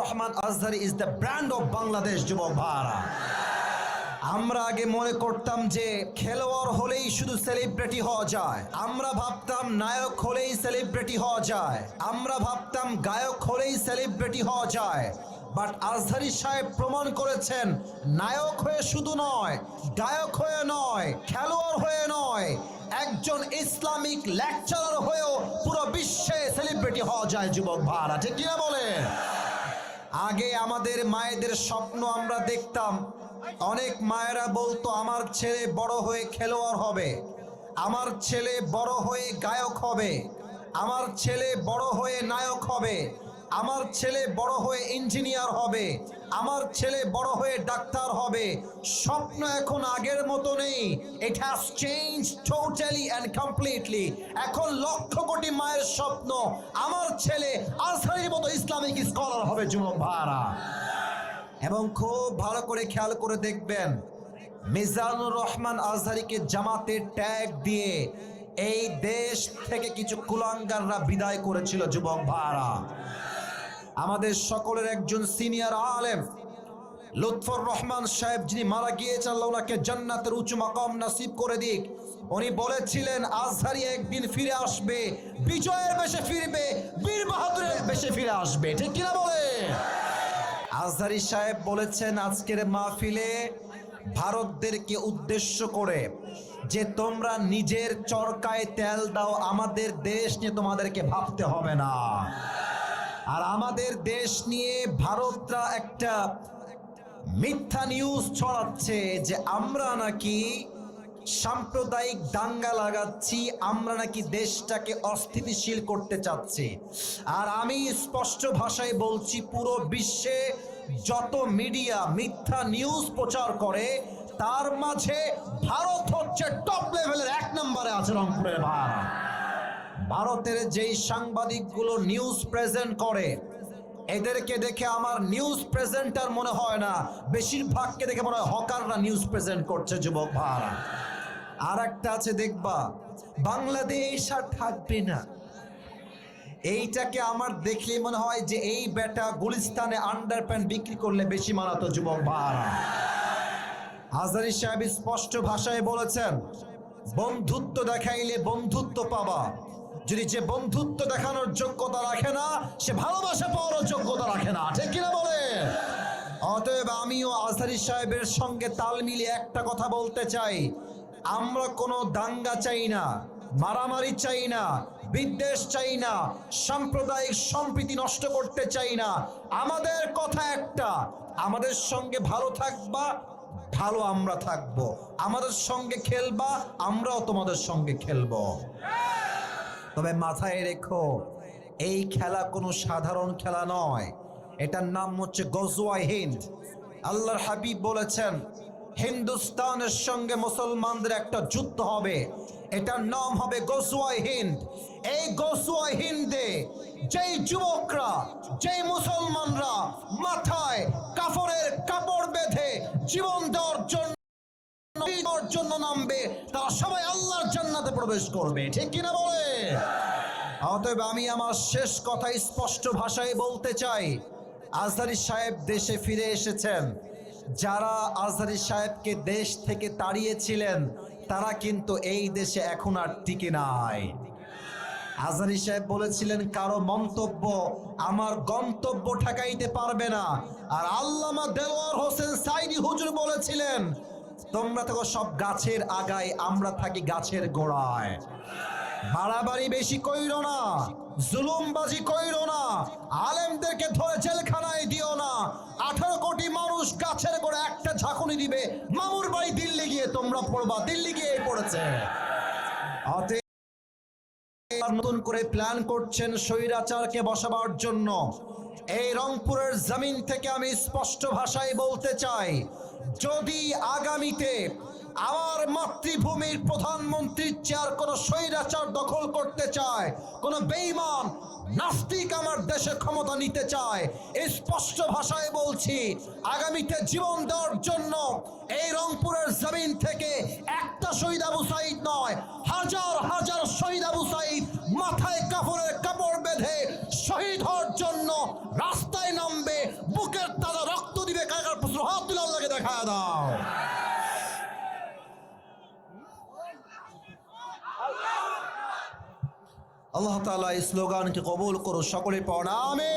Rahman Azhari is the brand of Bangladesh, যুবক ভাড়া আমরা আগে মনে করতাম যে খেলোয়াড় হলেই শুধু সেলিব্রিটি হওয়া যায়। আমরা ভাবতাম নায়ক হলেই সেলিব্রিটি হওয়া যায়। আমরা ভাবতাম গায়ক হলেই সেলিব্রিটি হওয়া যায়। বাট আজহারি সাহেব প্রমাণ করেছেন, নায়ক হয়ে শুধু নয়, গায়ক হয়ে নয়, খেলোয়াড় হয়ে নয়, একজন ইসলামিক লেকচারার হয়েও পুরো বিশ্বে সেলিব্রিটি হওয়া যায়, যুবক ভাড়া ঠিক কিনা বলেন? আগে আমাদের মায়েদের স্বপ্ন আমরা দেখতাম। অনেক মায়েরা বলতো, আমার ছেলে বড় হয়ে খেলোয়াড় হবে। আমার ছেলে বড় হয়ে গায়ক হবে। আমার ছেলে বড় হয়ে নায়ক হবে। আমার ছেলে বড় হয়ে ইঞ্জিনিয়ার হবে, আমার ছেলে বড় হয়ে ডাক্তার হবে, স্বপ্ন এখন আগের মতো নেই it has change totally and completely এখন লক্ষ কোটি মায়ের স্বপ্ন, আমার ছেলে আজহারির মতো ইসলামিক স্কলার হবে যুবক ভাড়া এবং খুব ভালো করে খেয়াল করে দেখবেন, মিজানুর রহমান আজহারিকে জামাতে ট্যাগ দিয়ে এই দেশ থেকে কিছু কুলাঙ্গাররা বিদায় করেছিল যুবক ভাড়া আমাদের সকলের একজন সিনিয়র আলেম, লুৎফর রহমান সাহেব, যিনি মারা গিয়েছেন, আল্লাহ ওনাকে জান্নাতের উঁচু মাকাম নাসিব করে দিক। উনি বলেছিলেন, আজহারি একদিন ফিরে আসবে, বিজয়ের বেশে ফিরবে, বীর বাহাদুরের বেশে ফিরে আসবে। ঠিক কিনা বলে আজহারি সাহেব বলেছেন, আজকের মাহফিলে ভারতদেরকে উদ্দেশ্য করে যে তোমরা নিজের চরকায় তেল দাও, আমাদের দেশ নিয়ে তোমাদেরকে ভাবতে হবে না। আর আমাদের দেশ নিয়ে ভারতরা একটা মিথ্যা নিউজ ছড়াচ্ছে যে আমরা নাকি সাম্প্রদায়িক দাঙ্গা লাগাচ্ছি, আমরা নাকি দেশটাকে অস্থিতিশীল করতে চাচ্ছি। আর আমি স্পষ্ট ভাষায় বলছি, পুরো বিশ্বে যত মিডিয়া মিথ্যা নিউজ প্রচার করে, তার মাঝে ভারত হচ্ছে টপ লেভেলের এক নম্বরে আছে রংপুরের ভাড়া ভারতের যেই সাংবাদিকগুলো নিউজ প্রেজেন্ট করে, এদেরকে দেখে আমার নিউজ প্রেজেন্টার মনে হয় না। বেশিরভাগকে দেখে মনে হয় হকাররা নিউজ প্রেজেন্ট করছে, যুবক ভাড়া আর একটা আছে, দেখবা, বাংলাদেশ আর থাকবে না। এইটাকে আমার দেখলে মনে হয় যে এই বেটা গুলিস্তানে আন্ডার প্যান্ট বিক্রি করলে বেশি মানাতো, যুবক ভাড়া হাজারি সাহেব স্পষ্ট ভাষায় বলেছেন, বন্ধুত্ব দেখাইলে বন্ধুত্ব পাবা। যদি যে বন্ধুত্ব দেখানোর যোগ্যতা রাখে না, সে ভালোবাসা পাওয়ার যোগ্যতা রাখে না। ঠিক কিনা বলে? অতএব আমিও আজহারি সাহেবের সঙ্গে তাল মিলিয়ে একটা কথা বলতে চাই। আমরা কোনো দাঙ্গা চাই না, মারামারি চাই না, বিদ্বেষ চাই না, সাম্প্রদায়িক সম্প্রীতি নষ্ট করতে চাই না। আমাদের কথা একটা, আমাদের সঙ্গে ভালো থাকবা, ভালো আমরা থাকব। আমাদের সঙ্গে খেলবা, আমরাও তোমাদের সঙ্গে খেলব। তবে মাথায় রেখো, এই খেলা কোনো সাধারণ খেলা নয়। এটার নাম হচ্ছে গজওয়াই হিন্দ। আল্লাহর হাবিব বলেছেন, হিন্দুস্তানের সঙ্গে মুসলমানদের একটা যুদ্ধ হবে। এটার নাম হবে গজওয়াই হিন্দ। এই গজওয়াই হিন্দে যেই যুবকরা, যেই মুসলমানরা মাথায় কাপড়ের কাপড় বেঁধে জীবন দেওয়ার জন্য দেওয়ার জন্য নামবে, তারা সবাই আল্লাহর জান্নাতে প্রবেশ করবে। ঠিক কিনা বলে? অতএব আমি আমার শেষ কথা স্পষ্ট ভাষায় বলতে চাই। আজহারি সাহেব দেশে ফিরে এসেছেন। যারা আজহারি সাহেবকে দেশ থেকে তাড়িয়েছিলেন, তারা কিন্তু এই দেশে এখন আর টিকে নাই। আজহারি সাহেব বলেছিলেন, কারও মন্তব্য আমার গন্তব্য ঠেকাইতে পারবে না। আর আল্লামা দেওয়ার হোসেন সাইদি হুজুর বলেছিলেন তোমরা তো সব গাছের আগায়, আমরা থাকি গাছের গোড়ায়। বাড়াবাড়ি বেশি কইরো না, জুলুমবাজি কইরো না, আলেমদেরকে ধরে জেলখানায় দিও না। আঠারো কোটি মানুষ গাছের গোড়া, একটা ঝাঁকুনি দিবে, মামুর বাড়ি দিল্লি গিয়ে তোমরা পড়বা, দিল্লি গিয়ে পড়েছে। নতুন করে প্ল্যান করছেন স্বৈরাচারকে বসাবার জন্য। এই রংপুরের জমিন থেকে আমি স্পষ্ট ভাষায় বলতে চাই যদি আগামীতে আমার মাতৃভূমির প্রধানমন্ত্রীর চেয়ার কোন স্বৈরাচার দখল করতে চায়, কোন বেইমান নাস্তিক আমার দেশে ক্ষমতা নিতে চায় স্পষ্ট ভাষায় বলছি, আগামীতে জীবন দেওয়ার জন্য এই রংপুরের জমিন থেকে একটা শহীদ আবু সাইদ নয়, হাজার হাজার শহীদ আবু সাইদ মাথায় কাপড়ের কাপড় বেঁধে শহীদ হওয়ার জন্য রাস্তায় আল্লাহ তাআলা এই স্লোগানকে কবুল করো সকলে প্রণামে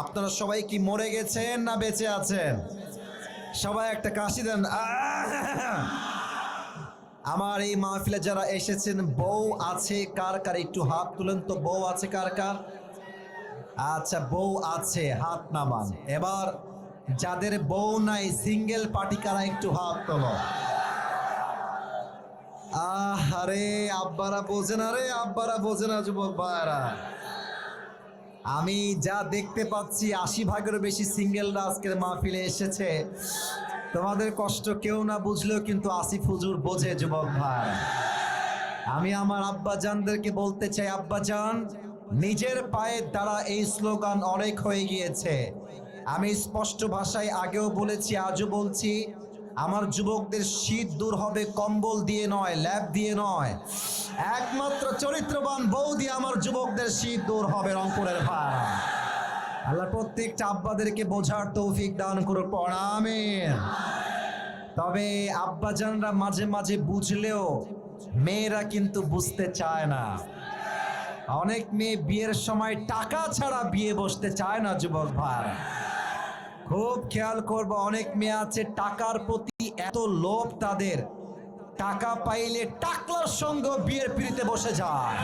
আপনারা সবাই কি মরে গেছেন না বেঁচে আছেন? সবাই একটা কাশি দেন। আমার এই মাহফিলে যারা এসেছেন, বউ আছে, কার কার? একটু হাত তুলেন তো, বউ আছে, কার কার? আচ্ছা বউ আছে, হাত নামান। এবার যাদের বউ নাই, সিঙ্গেল পার্টি, কারা একটু হাত তোলো? আহ আরে আব্বারা বোঝে না রে, আব্বারা বোঝে না, যুবক ভাইরা আমি যা দেখতে পাচ্ছি, আশি ভাগেরও বেশি সিঙ্গেলরা আজকের মাহফিলে এসেছে। তোমাদের কষ্ট কেউ না বুঝলেও কিন্তু আসিফ হুজুর বোঝে, যুবক ভাই। আমি আমার আব্বাজানদেরকে বলতে চাই, আব্বাজান, নিজের পায়ের দ্বারা এই স্লোগান অনেক হয়ে গিয়েছে। আমি স্পষ্ট ভাষায় আগেও বলেছি, আজও বলছি আমার যুবকদের শীত দূর হবে, কম্বল দিয়ে নয় ল্যাব দিয়ে নয়। একমাত্র চরিত্রবান বউ দিয়ে আমার যুবকদের শীত দূর হবে রংপুরের ভাই আল্লাহ প্রত্যেকটা আব্বাদেরকে বোঝার তৌফিক দান করুক প্রণামের তবে আব্বাজানরা মাঝে মাঝে বুঝলেও মেয়েরা কিন্তু বুঝতে চায় না। অনেক মেয়ে বিয়ের সময় টাকা ছাড়া বিয়ে বসতে চায় না যুবক ভাই। খুব খেয়াল করব, অনেক মেয়ে আছে, টাকার প্রতি এত লোভ তাদের। টাকা পাইলে টাকলার সঙ্গে বিয়ের পিড়িতে বসে যায়।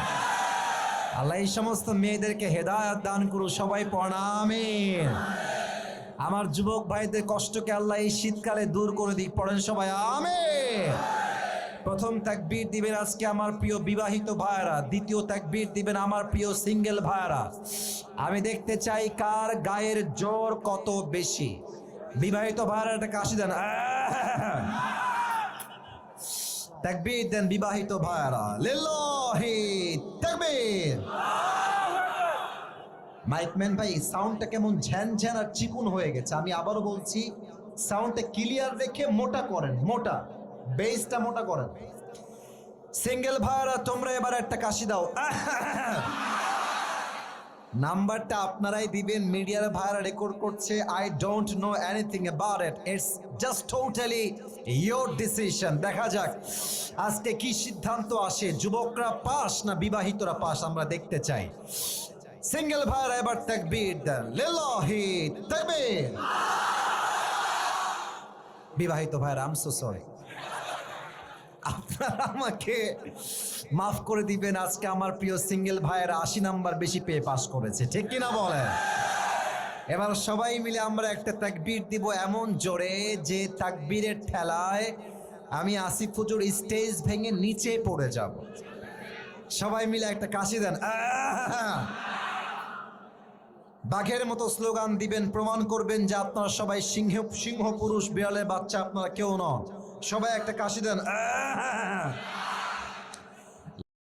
আল্লাহ এই সমস্ত মেয়েদেরকে হেদায়ত দান করু সবাই প্রণামে আমার যুবক ভাইদের কষ্টকে আল্লাহ এই শীতকালে দূর করে দিক, পড়েন সবাই আমে প্রথম তাকবীর দিবেন আজকে আমার প্রিয় বিবাহিত ভাইরা দ্বিতীয় তাকবীর দিবেন আমার প্রিয় সিঙ্গেল ভাইরা আমি দেখতে চাই কার গায়ের জোর কত বেশি। বিবাহিত ভাইরা একটা কাশি দেন! তাকবীর দেন বিবাহিত ভাইরা লিল্লাহি তাকবীর। মাইকম্যান ভাই, সাউন্ডটা কেমন ঝ্যান ঝ্যান আর চিকুন হয়ে গেছে। আমি আবারও বলছি, সাউন্ডটা ক্লিয়ার রেখে মোটা করেন, মোটা। বেসটা মোটা করেন সিঙ্গেল ভাইরা, তোমরা এবার একটা কাশি দাও। নাম্বারটা আপনারাই দিবেন, মিডিয়ার ভাইরা রেকর্ড করছে। I don't know anything about it it's just totally your decision দেখা যাক, আজকে কি সিদ্ধান্ত আসে? যুবকরা পাস না বিবাহিতরা পাস, আমরা দেখতে চাই। সিঙ্গেল ভাইরা এবার তাকবীর দেন। লিল্লাহি তাকবীর। বিবাহিত ভাইরা আম সো সরি আপনারা আমাকে মাফ করে দিবেন, আজকে আমার প্রিয় সিঙ্গেল ভাইয়ের আশি নাম্বার বেশি পেয়ে পাস করেছে, ঠিক কিনা বলেন? এবার সবাই মিলে আমরা একটা তাকবীর দিব এমন জোরে যে তাকবীরের ঠেলায় আমি আসিফ হুজুর স্টেজ ভেঙে নিচে পড়ে যাব। সবাই মিলে একটা কাশি দেন! বাঘের মতো স্লোগান দিবেন, প্রমাণ করবেন যে আপনারা সবাই সিংহ সিংহ পুরুষ, বিড়ালের বাচ্চা, আপনারা কেউ নন। সবাই একটা কাশি দেন!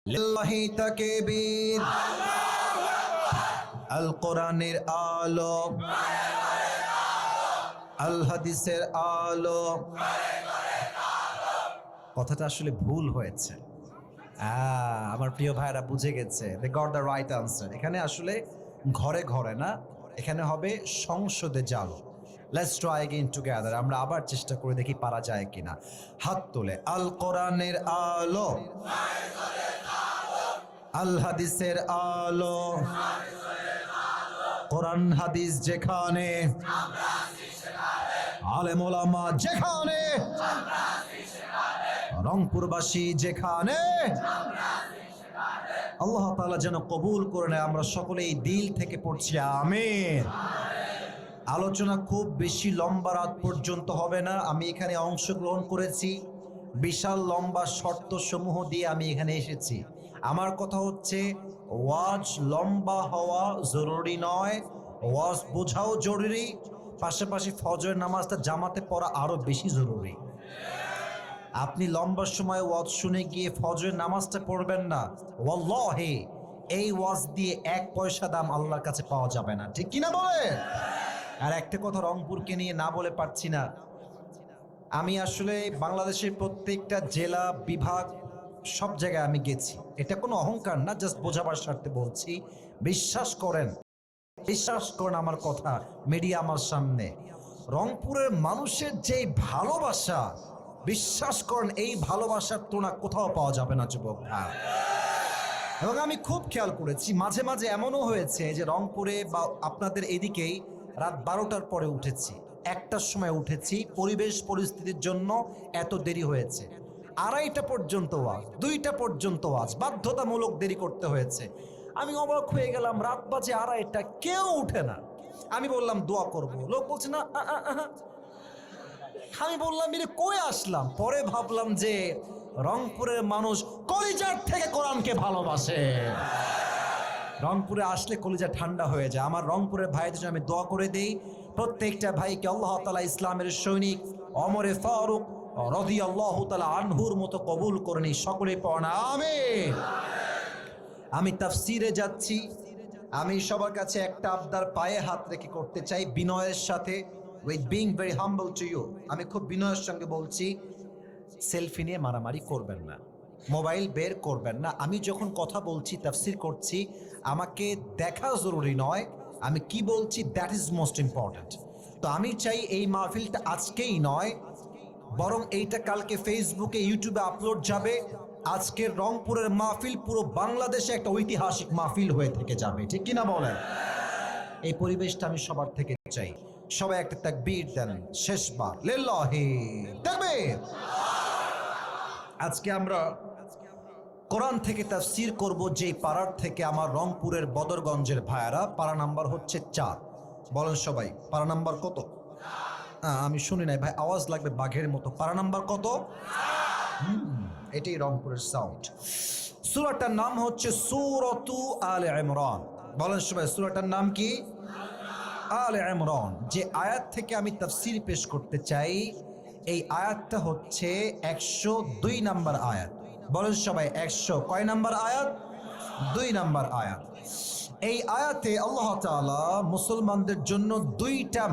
লিল্লাহি তাকবীর। আল কোরআনের আলো। আল হাদিসের আলো। কথাটা আসলে ভুল হয়েছে। আমার প্রিয় ভাইরা বুঝে গেছে। They got the right answer এখানে আসলে ঘরে ঘরে না, এখানে হবে সংসদে জালো। লেটস ট্রাই এগেইন টুগেদার আমরা আবার চেষ্টা করে দেখি পারা যায় কিনা। হাত তোলে। আল কোরআনের আলো। আল হাদিসের আলো। কোরআন হাদিস যেখানে। আলেম ওলামা যেখানে। রংপুরবাসী যেখানে। আল্লাহ তাআলা যেন কবুল করে নেয়। আমরা সকলেই দিল থেকে পড়ছি। আমিন। আলোচনা খুব বেশি লম্বা রাত পর্যন্ত হবে না। আমি এখানে অংশগ্রহণ করেছি। বিশাল লম্বা শর্ত সমূহ দিয়ে আমি এখানে এসেছি। আমার কথা হচ্ছে, ওয়াজ লম্বা হওয়া জরুরি নয়। ওয়াজ বোঝাও জরুরি। পাশাপাশি ফজর নামাজটা জামাতে পড়া আরও বেশি জরুরি। আপনি লম্বা সময় ওয়াজ শুনে গিয়ে ফজরের নামাজটা পড়বেন না। ওয়াল্লাহি, এই ওয়াজ দিয়ে এক পয়সা দাম আল্লাহর কাছে পাওয়া যাবে না। ঠিক কিনা বলে আর একটা কথা রংপুরকে নিয়ে না বলে পারছি না। আমি আসলে বাংলাদেশের প্রত্যেকটা জেলা, বিভাগ, সব জায়গায় আমি গেছি। এটা কোনো অহংকার না জাস্ট বোঝাবার স্বার্থে বলছি। বিশ্বাস করেন বিশ্বাস করেন আমার কথা মিডিয়া আমার সামনে। রংপুরের মানুষের যেই ভালোবাসা, বিশ্বাস করেন এই ভালোবাসার তুলনা কোথাও পাওয়া যাবে না, যুবক ভাই। এবং আমি খুব খেয়াল করেছি, মাঝে মাঝে এমনও হয়েছে যে রংপুরে বা আপনাদের এদিকেই রাত বারোটার পরে উঠেছি। একটার সময় উঠেছি। পরিবেশ পরিস্থিতির জন্য এত দেরি হয়েছে। আড়াইটা পর্যন্ত ওয়াজ, দুইটা পর্যন্ত ওয়াজ, বাধ্যতামূলক দেরি করতে হয়েছে। আমি অবাক হয়ে গেলাম, রাত বাজে আড়াইটা, কেউ উঠে না। আমি বললাম, দোয়া করব। লোক বলছে, না। আমি বললাম মিলে কই আসলাম? পরে ভাবলাম যে রংপুরের মানুষ কলিজার থেকে কোরআনকে ভালোবাসে। রংপুরে আসলে কলিজা ঠান্ডা হয়ে যায়। আমার রংপুরের ভাইদের জন্য আমি দোয়া করে দেই, প্রত্যেকটা ভাইকে আল্লাহ তালা ইসলামের সৈনিক অমরে ফারুক রদি আল্লাহ তালা আনহুর মতো কবুল করে নি সকলে পড়া আমিন। আমি তাফসিরে যাচ্ছি। আমি সবার কাছে একটা আবদার পায়ে হাত রেখে করতে চাই বিনয়ের সাথে। With being very humble to you আমি খুব বিনয়ের সঙ্গে বলছি, সেলফি নিয়ে মারামারি করবেন না। মোবাইল বের করবেন না। আমি যখন কথা বলছি, তাফসির করছি, আমাকে দেখা জরুরি নয়। আমি কি বলছি দ্যাট ইজ মোস্ট ইম্পর্ট্যান্ট তো আমি চাই এই মাহফিলটা আজকেই নয়, বরং এইটা কালকে ফেসবুকে ইউটিউবে আপলোড যাবে। আজকের রংপুরের মাহফিল পুরো বাংলাদেশে একটা ঐতিহাসিক মাহফিল হয়ে থেকে যাবে। ঠিক কিনা বলেন? এই পরিবেশটা আমি সবার থেকে চাই। সবাই একটা তাকবীর দেন, শেষবার। লিল্লাহি, তাকবীর! আজকে আমরা কোরআন থেকে তার তাফসির করব যে পাড়ার থেকে আমার রংপুরের বদরগঞ্জের ভাইয়ারা। পাড়া নাম্বার হচ্ছে চার। বলেন সবাই, পাড়া নাম্বার কত? আমি শুনি নাই ভাই, আওয়াজ লাগবে বাঘের মতো। পাড়া নাম্বার কত? এটাই রংপুরের সাউন্ড সুরাটার নাম হচ্ছে সুরতু আল ইমরান। বলেন সবাই, সুরাটার নাম কি? আল ইমরান। যে আয়াত থেকে আমি তাফসির পেশ করতে চাই, এই আয়াতটা হচ্ছে একশো দুই নাম্বার আয়াত। বলেন সবাই, একশো। কয় নাম্বার আয়াত? দুই নাম্বার আয়াত। এই আয়াতে আল্লাহ মুসলমানদের জন্য দুইটা